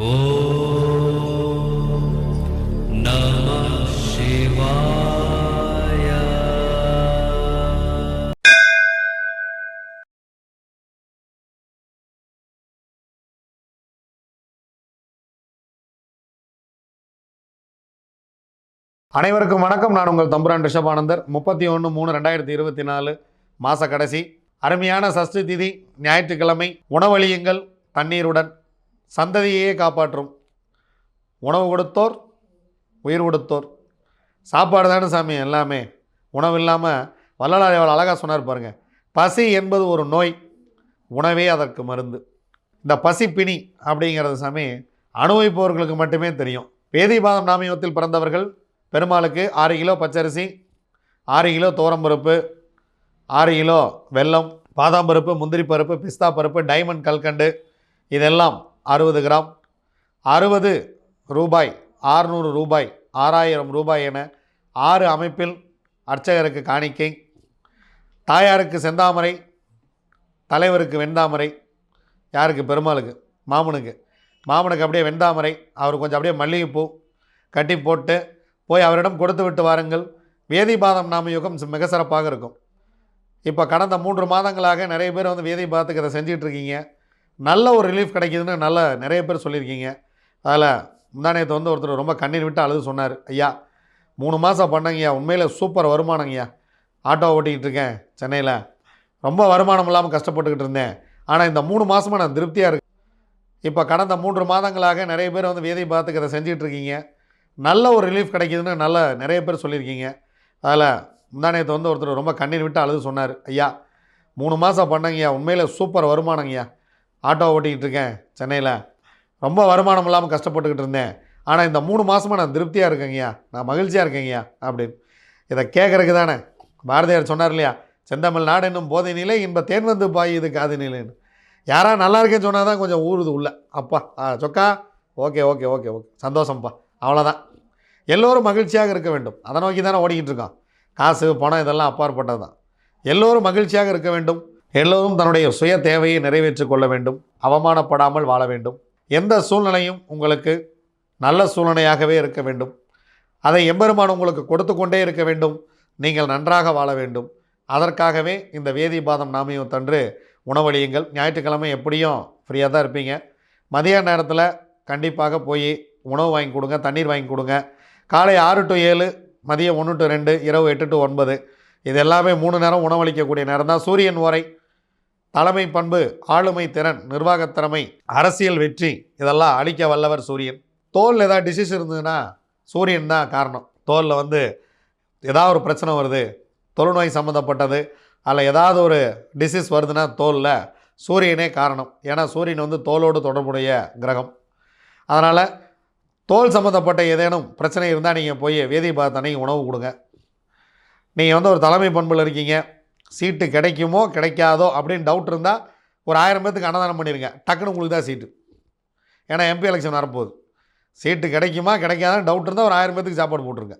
அனைவருக்கும் வணக்கம். நான் உங்கள் தம்புரான் ரிஷபானந்தர் முப்பத்தி ஒன்று மூணு ரெண்டாயிரத்தி இருபத்தி நாலு மாத கடைசி. அருமையான சஷ்டி திதி ஞாயிற்றுக்கிழமை. உணவழியுங்கள் தண்ணீருடன். சந்ததியையே காப்பாற்றும். உணவு கொடுத்தோர் உயிர் கொடுத்தோர். சாப்பாடு தானே சாமி எல்லாமே. உணவு இல்லாமல் வள்ளலார் எவ்வளோ அழகாக சொன்னார் பாருங்கள் பசி என்பது ஒரு நோய் உணவே அதற்கு மருந்து. இந்த பசி பிணி அப்படிங்கிறது சாமி அனுபவிப்பவர்களுக்கு மட்டுமே தெரியும். வேதிபாதம் நாமியத்தில் பிறந்தவர்கள் பெருமாளுக்கு ஆறு கிலோ பச்சரிசி ஆறு கிலோ துவரம்பருப்பு ஆறு கிலோ வெல்லம் பாதாம் பருப்பு முந்திரி பருப்பு பிஸ்தா பருப்பு டைமண்ட் கல்கண்டு இதெல்லாம் அறுபது கிராம். அறுபது ரூபாய் ஆறுநூறு ரூபாய் ஆறாயிரம் ரூபாய் என ஆறு அமைப்பில் அர்ச்சகருக்கு காணிக்கை. தாயாருக்கு செந்தாமரை தலைவருக்கு வெண்தாமரை யாருக்கு? பெருமாளுக்கு மாமனுக்கு. மாமனுக்கு அப்படியே வெண்தாமரை அவர் கொஞ்சம் அப்படியே மல்லிகைப்பூ கட்டி போட்டு போய் அவரிடம் கொடுத்து விட்டு வாருங்கள். வேதிபாதம் நாம யுகம் மிக சிறப்பாக இருக்கும். இப்போ கடந்த மூன்று மாதங்களாக நிறைய பேர் வந்து வேதிபாதத்துக்கு அதை செஞ்சிகிட்ருக்கீங்க நல்ல ஒரு ரிலீஃப் கிடைக்குதுன்னு நல்ல நிறைய பேர் சொல்லியிருக்கீங்க. அதில் முந்தானயத்தை வந்து ஒருத்தர் ரொம்ப கண்ணீர் விட்டு அழுது சொன்னார். ஐயா மூணு மாதம் பண்ணங்கய்யா உண்மையில் சூப்பர் வருமானங்கய்யா. ஆட்டோ ஓட்டிக்கிட்டு இருக்கேன் சென்னையில். ரொம்ப வருமானம் இல்லாமல் கஷ்டப்பட்டுக்கிட்டு இருந்தேன். ஆனால் இந்த மூணு மாதமாக நான் திருப்தியாக இருக்கேன். இப்போ கடந்த மூன்று மாதங்களாக நிறைய பேர் வந்து வேதை பாத்துக்கு அதை செஞ்சிட்ருக்கீங்க நல்ல ஒரு ரிலீஃப் கிடைக்குதுன்னு நல்ல நிறைய பேர் சொல்லியிருக்கீங்க. அதில் முந்தானயத்தை வந்து ஒருத்தர் ரொம்ப கண்ணீர் விட்டு அழுது சொன்னார். ஐயா மூணு மாதம் பண்ணங்கய்யா உண்மையில் சூப்பர் வருமானங்கய்யா. ஆட்டோ ஓட்டிக்கிட்டு இருக்கேன் சென்னையில். ரொம்ப வருமானம் இல்லாமல் கஷ்டப்பட்டுக்கிட்டு இருந்தேன். ஆனால் இந்த மூணு மாதமாக நான் திருப்தியாக இருக்கேங்கய்யா நான் மகிழ்ச்சியாக இருக்கேங்கய்யா அப்படின்னு. இதை கேட்குறக்கு தானே. பாரதியார் சொன்னார் இல்லையா? செந்தமிழ் நாடு என்னும் போதை நிலை இன்ப தேன் வந்து பாய் இது காது நிலைன்னு. யாரா நல்லா இருக்கேன்னு சொன்னால் தான் கொஞ்சம் ஊறுது உள்ள. அப்பா ஆ சொக்கா ஓகே ஓகே ஓகே ஓகே. சந்தோஷம்ப்பா அவ்வளோதான் எல்லோரும் மகிழ்ச்சியாக இருக்க வேண்டும். அதை நோக்கி தானே ஓடிக்கிட்டு இருக்கோம். காசு பணம் இதெல்லாம் அப்பாற்பட்டது தான் எல்லோரும் மகிழ்ச்சியாக இருக்க வேண்டும். எல்லோரும் தன்னுடைய சுய தேவையை நிறைவேற்றிக் கொள்ள வேண்டும் அவமானப்படாமல் வாழ வேண்டும். எந்த சூழ்நிலையும் உங்களுக்கு நல்ல சூழ்நிலையாகவே இருக்க வேண்டும். அதை எம்பெருமான் உங்களுக்கு கொடுத்து கொண்டே இருக்க வேண்டும். நீங்கள் நன்றாக வாழ வேண்டும். அதற்காகவே இந்த வேதிபாதம் நாமையும் தன்று உணவளியுங்கள். ஞாயிற்றுக்கிழமை எப்படியும் ஃப்ரீயாக தான் இருப்பீங்க. மதிய நேரத்தில் கண்டிப்பாக போய் உணவு வாங்கி கொடுங்க தண்ணீர் வாங்கி கொடுங்க. காலை ஆறு டு ஏழு மதியம் ஒன்று டு ரெண்டு இரவு எட்டு டு ஒன்பது. இது எல்லாமே மூணு நேரம் உணவளிக்கக்கூடிய நேரம் தான். சூரியன் உரை தலைமை பண்பு ஆளுமை திறன் நிர்வாகத் திறமை அரசியல் வெற்றி இதெல்லாம் அளிக்க வல்லவர் சூரியன். தோலில் ஏதாவது டிசீஸ் இருந்ததுன்னா சூரியன் தான் காரணம். தோலில் வந்து ஏதாவது ஒரு பிரச்சனை வருது தொழுநோய் சம்மந்தப்பட்டது அதில் ஏதாவது ஒரு டிசீஸ் வருதுன்னா தோலில் சூரியனே காரணம். ஏன்னா சூரியன் வந்து தோலோடு தொடர்புடைய கிரகம். அதனால் தோல் சம்மந்தப்பட்ட ஏதேனும் பிரச்சனை இருந்தால் நீங்கள் போய் வேதி பார்த்தனை உணவு கொடுங்க. நீங்கள் வந்து ஒரு தலைமை பண்பில் இருக்கீங்க சீட்டு கிடைக்குமோ கிடைக்காதோ அப்படின்னு டவுட் இருந்தால் ஒரு ஆயிரம் பேர்த்துக்கு அன்னதானம் பண்ணிடுங்க டக்குன்னு உங்களுக்கு தான் சீட்டு. ஏன்னா எம்பி எலெக்ஷன் வரப்போகுது. சீட்டு கிடைக்குமா கிடைக்காதான்னு டவுட் இருந்தால் ஒரு ஆயிரம் பேர்த்துக்கு சாப்பாடு போட்டுருங்க.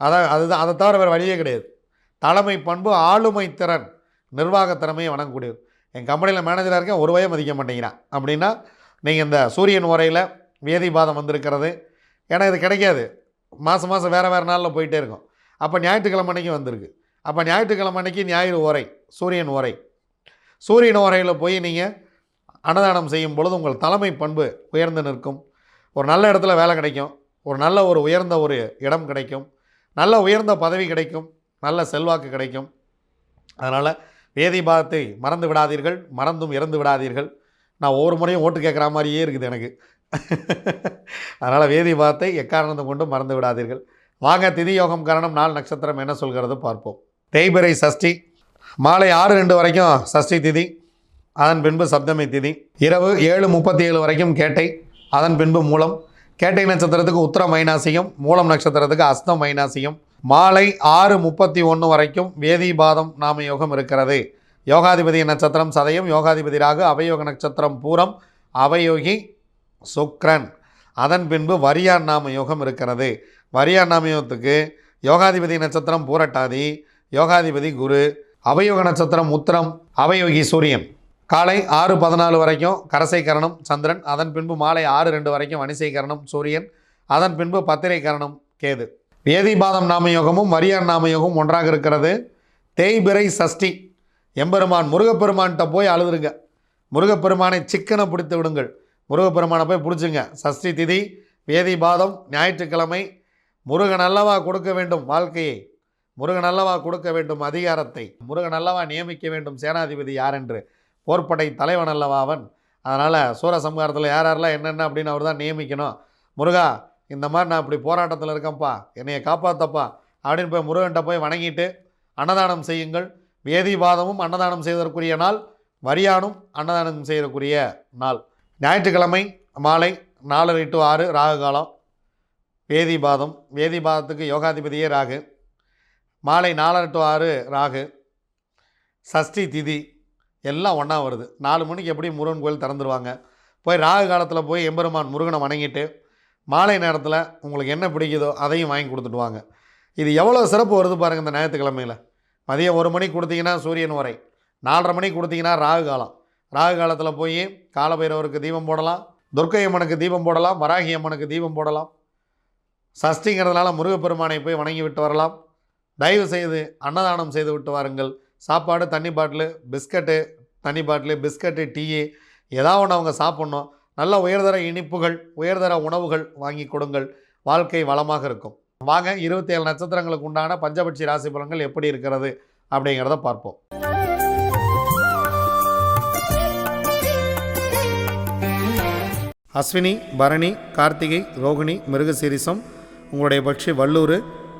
அதான் அதுதான் அதை தவிர வேறு வழியே கிடையாது. தலைமை பண்பு ஆளுமை திறன் நிர்வாகத் திறமையை வணங்கக்கூடியது என் கம்பெனியில் மேனேஜராக இருக்கேன் ஒரு வயம் மதிக்க மாட்டேங்கிறான். அப்படின்னா நீங்கள் இந்த சூரியன் உரையில் வேதிபாதம் வந்திருக்கிறது. ஏன்னா இது கிடைக்காது. மாதம் மாதம் வேறு வேறு நாளில் போயிட்டே இருக்கும். அப்போ ஞாயிற்றுக்கிழமை அன்னைக்கு வந்திருக்கு. அப்போ ஞாயிற்றுக்கிழமை அன்னைக்கு ஞாயிறு உரை சூரியன் உரை சூரியன் ஓரையில் போய் நீங்கள் அன்னதானம் செய்யும் பொழுது உங்கள் தலைமை பண்பு உயர்ந்து நிற்கும். ஒரு நல்ல இடத்துல வேலை கிடைக்கும். ஒரு நல்ல ஒரு உயர்ந்த ஒரு இடம் கிடைக்கும். நல்ல உயர்ந்த பதவி கிடைக்கும். நல்ல செல்வாக்கு கிடைக்கும். அதனால் வேதிபாதத்தை மறந்து விடாதீர்கள். மறந்தும் இறந்து விடாதீர்கள். நான் ஒவ்வொரு முறையும் ஓட்டு கேட்குற மாதிரியே இருக்குது எனக்கு. அதனால் வேதிபாதத்தை எக்காரணத்தை கொண்டும் மறந்து விடாதீர்கள். வாங்க திதி யோகம் காரணம் நாள் நட்சத்திரம் என்ன சொல்கிறது பார்ப்போம். தேய்பிரை சஷ்டி. மாலை ஆறு ரெண்டு வரைக்கும் சஷ்டி திதி அதன் பின்பு சப்தமி திதி. இரவு ஏழு முப்பத்தி ஏழு வரைக்கும் கேட்டை அதன் பின்பு மூலம். கேட்டை நட்சத்திரத்துக்கு உத்தரம் மைனாசியம் மூலம் நட்சத்திரத்துக்கு அஸ்தம் மைனாசியம் மாலை ஆறு முப்பத்தி ஒன்று வரைக்கும் வேதிபாதம் நாம யோகம் இருக்கிறது. யோகாதிபதி நட்சத்திரம் சதயம் யோகாதிபதி ராகு அவயோக நட்சத்திரம் பூரம் அவயோகி சுக்ரன். அதன் பின்பு வரியான் நாம யோகம் இருக்கிறது. வரியான் நாம யோகத்துக்கு யோகாதிபதி நட்சத்திரம் பூரட்டாதி யோகாதிபதி குரு அவயோக நட்சத்திரம் உத்திரம் அவயோகி சூரியன். காலை ஆறு பதினாலு வரைக்கும் கரசை கரணம் சந்திரன் அதன் பின்பு மாலை ஆறு ரெண்டு வரைக்கும் வணிசை கரணம் சூரியன் அதன் பின்பு பத்திரை கரணம் கேது. வேதிபாதம் நாமயோகமும் வரியான் நாமயோகமும் ஒன்றாக இருக்கிறது. தேய்பிறை சஷ்டி. எம்பெருமான் முருகப்பெருமான்கிட்ட போய் அழுதுருங்க. முருகப்பெருமானை சிக்கனை பிடித்து விடுங்கள். முருகப்பெருமானை போய் பிடிச்சிங்க. சஷ்டி திதி வேதிபாதம் ஞாயிற்றுக்கிழமை முருகன் அல்லவா கொடுக்க வேண்டும் வாழ்க்கையை? முருகன் அல்லவா கொடுக்க வேண்டும் அதிகாரத்தை? முருகன் அல்லவா நியமிக்க வேண்டும்? சேனாதிபதி யார் என்று போர்ப்படை தலைவன் அல்லவா அவன்? அதனால் சூரசம்ஹாரத்தில் யார் யாரெல்லாம் என்னென்ன அப்படின்னு அவர் தான் நியமிக்கணும். முருகா இந்த மாதிரி நான் இப்படி போராட்டத்தில் இருக்கேன்ப்பா என்னையை காப்பாற்றப்பா அப்படின்னு போய் முருகன்கிட்ட போய் வணங்கிட்டு அன்னதானம் செய்யுங்கள். வேதிபாதமும் அன்னதானம் செய்வதற்குரிய நாள் வரியானும் அன்னதானம் செய்யக்கூடிய நாள். ஞாயிற்றுக்கிழமை மாலை நாலரை டு ஆறு ராகு காலம் வேதிபாதம் வேதிபாதத்துக்கு யோகாதிபதியே ராகு. மாலை நாலரை டு ஆறு ராகு சஷ்டி திதி எல்லாம் ஒன்றா வருது. நாலு மணிக்கு எப்படி முருகன் கோயில் திறந்துருவாங்க. போய் ராகு காலத்தில் போய் எம்பெருமான் முருகனை வணங்கிட்டு மாலை நேரத்தில் உங்களுக்கு என்ன பிடிக்குதோ அதையும் வாங்கி கொடுத்துட்டு வாங்க. இது எவ்வளோ சிறப்பு வருது பாருங்கள் இந்த ஞாயிற்றுக்கிழமையில். மதியம் ஒரு மணிக்கு கொடுத்தீங்கன்னா சூரியன் உரை. நாலரை மணிக்கு கொடுத்தீங்கன்னா ராகு காலம். ராகு காலத்தில் போய் காலபைரவருக்கு தீபம் போடலாம். துர்க்கை அம்மனுக்கு தீபம் போடலாம். வராகி அம்மனுக்கு தீபம் போடலாம். சஷ்டிங்கிறதுனால முருகப்பெருமானை போய் வணங்கி விட்டு வரலாம். தயவு செய்து அன்னதானம் செய்து விட்டு வாருங்கள். சாப்பாடு தண்ணி பாட்டிலு பிஸ்கட்டு தண்ணி பாட்டிலு பிஸ்கட்டு டீ ஏதாவது ஒன்று அவங்க சாப்பிட்ணும். நல்ல உயர்தர இனிப்புகள் உயர்தர உணவுகள் வாங்கி கொடுங்கள். வாழ்க்கை வளமாக இருக்கும். வாங்க இருபத்தி ஏழு நட்சத்திரங்களுக்கு உண்டான பஞ்சபட்சி ராசி பலன்கள் எப்படி இருக்கிறது அப்படிங்கிறத பார்ப்போம். அஸ்வினி பரணி கார்த்திகை ரோகிணி மிருகசீரிசம் உங்களுடைய பட்சி வல்லூர்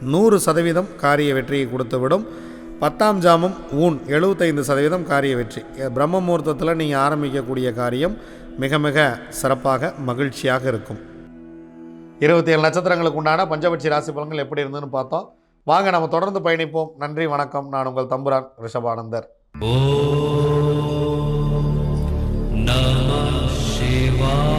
நூறு சதவீதம் காரிய வெற்றியை கொடுத்துவிடும். பத்தாம் ஜாமம் ஊன் எழுபத்தைந்து சதவீதம் காரிய வெற்றி. பிரம்ம முகூர்த்தத்தில் நீங்கள் ஆரம்பிக்கக்கூடிய காரியம் மிக மிக சிறப்பாக மகிழ்ச்சியாக இருக்கும். இருபத்தி ஏழு நட்சத்திரங்களுக்கு உண்டான பஞ்சபட்சி ராசி பலன்கள் எப்படி இருந்ததுன்னு பார்த்தோம். வாங்க நம்ம தொடர்ந்து பயணிப்போம். நன்றி வணக்கம். நான் உங்கள் தம்புரான் ரிஷபானந்தர். ஓ நம சிவா